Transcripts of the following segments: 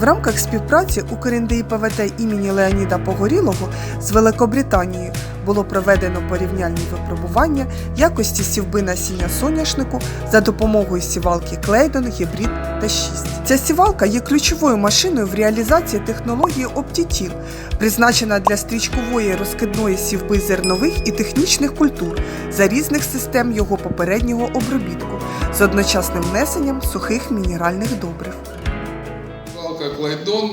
В рамках співпраці у УКРНДІ ПВТ імені Леоніда Погорілого з Великобританією було проведено порівняльні випробування якості сівби насіння соняшнику за допомогою сівалки Клейдон Гібрид Т6. Ця сівалка є ключовою машиною в реалізації технології Оптітіл, призначена для стрічкової розкидної сівби зернових і технічних культур за різних систем його попереднього обробітку з одночасним внесенням сухих мінеральних добрив. Палка Клайдон,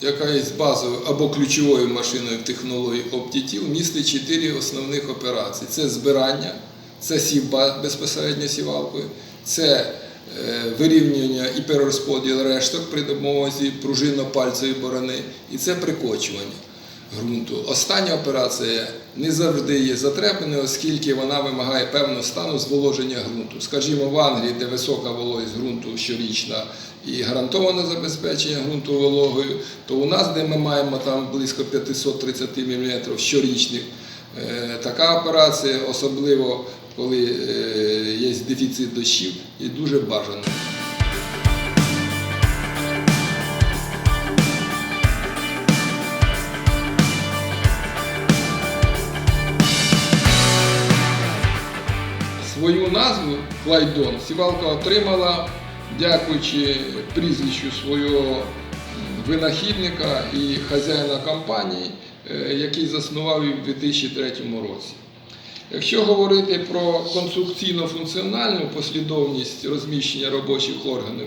яка є базовою або ключовою машиною в технології OptiTil, містить чотири основних операції: це збирання, це сівба безпосередньо сівалкою, це е, вирівнювання і перерозподіл решток при допомозі пружинно-пальцевої борони, і це прикочування ґрунту. Остання операція не завжди є затребаною, оскільки вона вимагає певного стану зволоження ґрунту. Скажімо, в Англії, де висока вологість ґрунту щорічна і гарантоване забезпечення ґрунту вологою, то у нас, де ми маємо там близько 530 мм щорічних, е, така операція, особливо коли е, є дефіцит дощів, є дуже бажаною. Свою назву Клайдон сівалка отримала, дякуючи прізвищу свого винахідника і хазяїна компанії, е, який заснував її в 2003 році. Якщо говорити про конструкційно-функціональну послідовність розміщення робочих органів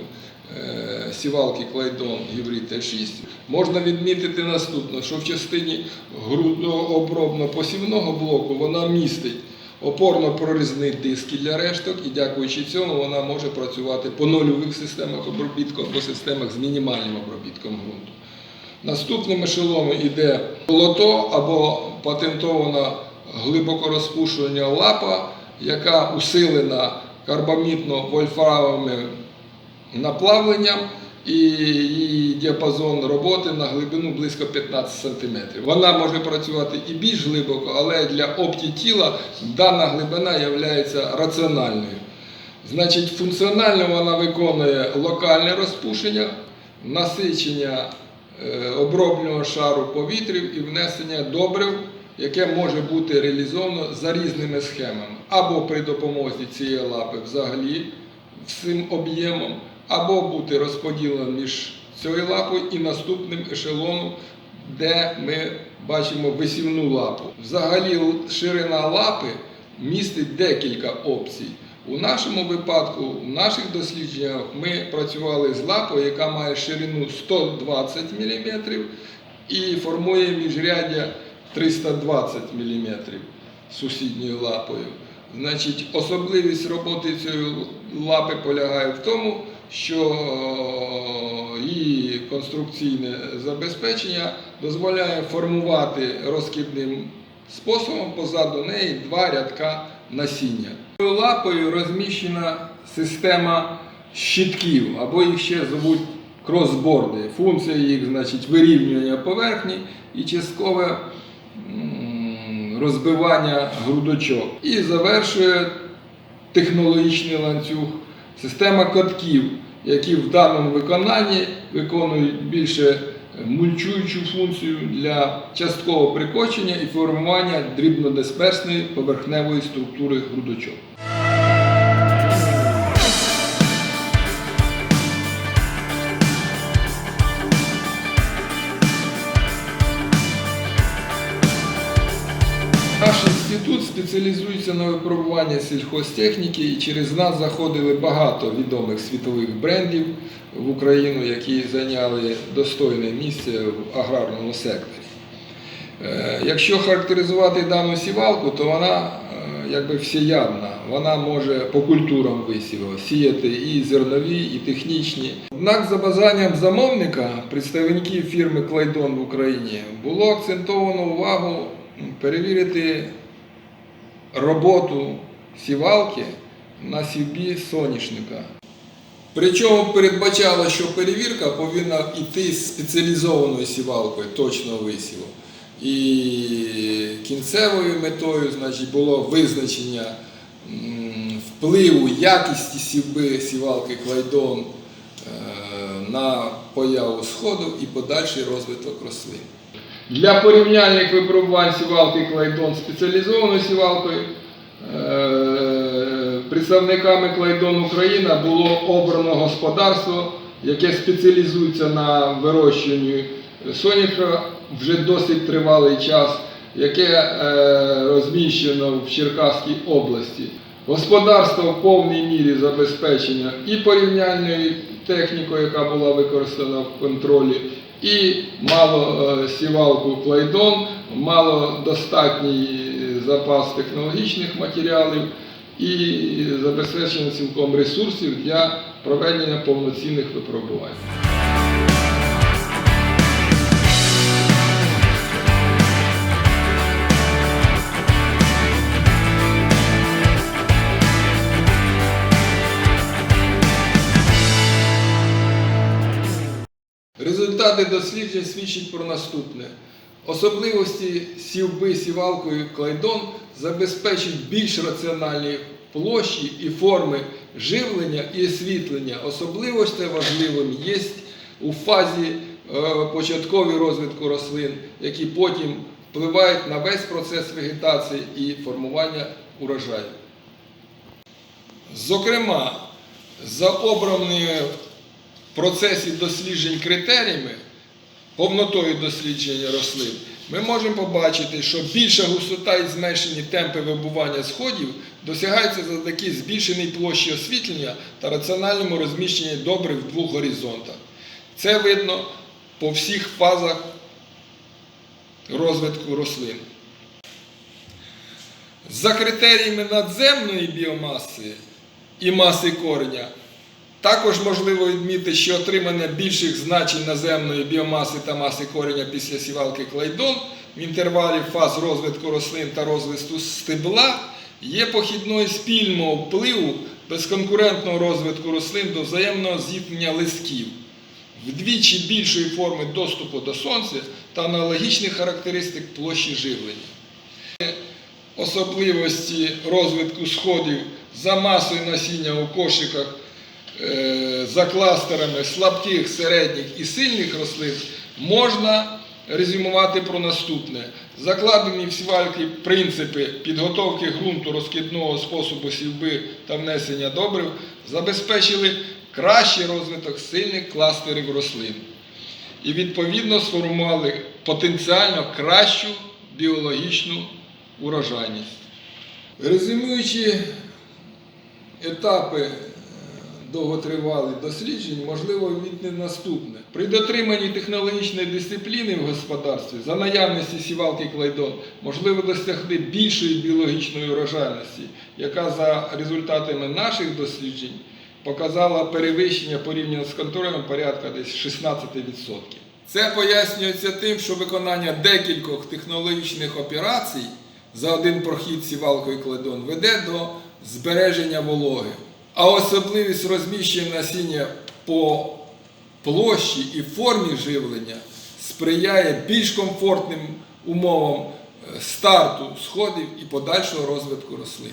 е, сівалки Клайдон Гібрид Т6, можна відмітити наступне, що в частині грудообробно-посівного блоку вона містить опорно-прорізний диски для решток, і дякуючи цьому вона може працювати по нульових системах обробітку або системах з мінімальним обробітком ґрунту. Наступним ешелоном йде лото або патентована глибоко розпушування лапа, яка усилена карбамітно-вольфрамовим наплавленням і її діапазон роботи на глибину близько 15 см. Вона може працювати і більш глибоко, але для оптітіла дана глибина є раціональною. Значить, функціонально вона виконує локальне розпушення, насичення е, обробленого шару повітрів і внесення добрив, яке може бути реалізовано за різними схемами, або при допомозі цієї лапи взагалі всім об'ємом, або бути розподіленим між цією лапою і наступним ешелоном, де ми бачимо висівну лапу. Взагалі ширина лапи містить декілька опцій. У нашому випадку, в наших дослідженнях, ми працювали з лапою, яка має ширину 120 мм і формує міжряддя 320 мм сусідньою лапою. Значить, особливість роботи цієї лапи полягає в тому, що її конструкційне забезпечення дозволяє формувати розкидним способом позаду неї два рядка насіння. Лапою розміщена система щитків, або їх ще звуть кросборди. Функція їх значить, вирівнювання поверхні і часткове розбивання грудочок. І завершує технологічний ланцюг, система катків, які в даному виконанні виконують більше мульчуючу функцію для часткового прикочення і формування дрібнодисперсної поверхневої структури грудочок. Спеціалізується на випробуванні сільхозтехніки і через нас заходили багато відомих світових брендів в Україну, які зайняли достойне місце в аграрному секторі. Е, Якщо характеризувати дану сівалку, то вона е, якби всеядна. Вона може по культурам висіву сіяти і зернові, і технічні. Однак за бажанням замовника, представників фірми Клайдон в Україні, було акцентовано увагу перевірити роботу сівалки на сівбі соняшника. Причому передбачало, що перевірка повинна йти з спеціалізованою сівалкою точного висіву. І кінцевою метою значить, було визначення впливу якісті сівби сівалки Клайдон е, на появу сходу і подальший розвиток рослин. Для порівняльних випробувань сівалки Клайдон спеціалізованою сівалкою е, представниками Клайдон Україна було обрано господарство, яке спеціалізується на вирощуванні соняха вже досить тривалий час, яке е, розміщено в Черкаській області. Господарство в повній мірі забезпечено і порівняльною технікою, яка була використана в контролі, і мало е, сівалку Клайдон, мало достатній запас технологічних матеріалів і забезпечення цілком ресурсів для проведення повноцінних випробувань. Результати досліджень свідчать про наступне. Особливості сівби сівалкою клайдон забезпечують більш раціональні площі і форми живлення і освітлення. Особливості важливим є у фазі е, розвитку рослин, які потім впливають на весь процес вегетації і формування урожаю. Зокрема, за обраними в процесі досліджень критеріями, повнотою дослідження рослин, ми можемо побачити, що більша густота і зменшені темпи вибування сходів досягаються завдяки збільшеній площі освітлення та раціональному розміщенні добрив в двох горизонтах. Це видно по всіх фазах розвитку рослин. За критеріями надземної біомаси і маси кореня також можливо відмітити, що отримання більших значень наземної біомаси та маси кореня після сівалки клейдон в інтервалі фаз розвитку рослин та розвитку стебла є похідною спільного впливу безконкурентного розвитку рослин до взаємного зіткнення листків, вдвічі більшої форми доступу до сонця та аналогічних характеристик площі живлення. Особливості розвитку сходів за масою насіння у кошиках за кластерами слабких, середніх і сильних рослин можна резюмувати про наступне. Закладені в сівальки принципи підготовки ґрунту розкидного способу сівби та внесення добрив забезпечили кращий розвиток сильних кластерів рослин і відповідно сформували потенціально кращу біологічну урожайність. Резюмуючи етапи е, довготривалих досліджень, можливо відмітити наступне. При дотриманні технологічної дисципліни в господарстві за наявності сівалки клейдон можливо досягти більшої біологічної урожайності, яка за результатами наших досліджень показала перевищення порівняно з контролем порядка десь 16%. Це пояснюється тим, що виконання декількох технологічних операцій за один прохід сівалкою клейдон веде до збереження вологи. А особливість розміщення насіння по площі і формі живлення сприяє більш комфортним умовам е, старту сходів і подальшого розвитку рослин.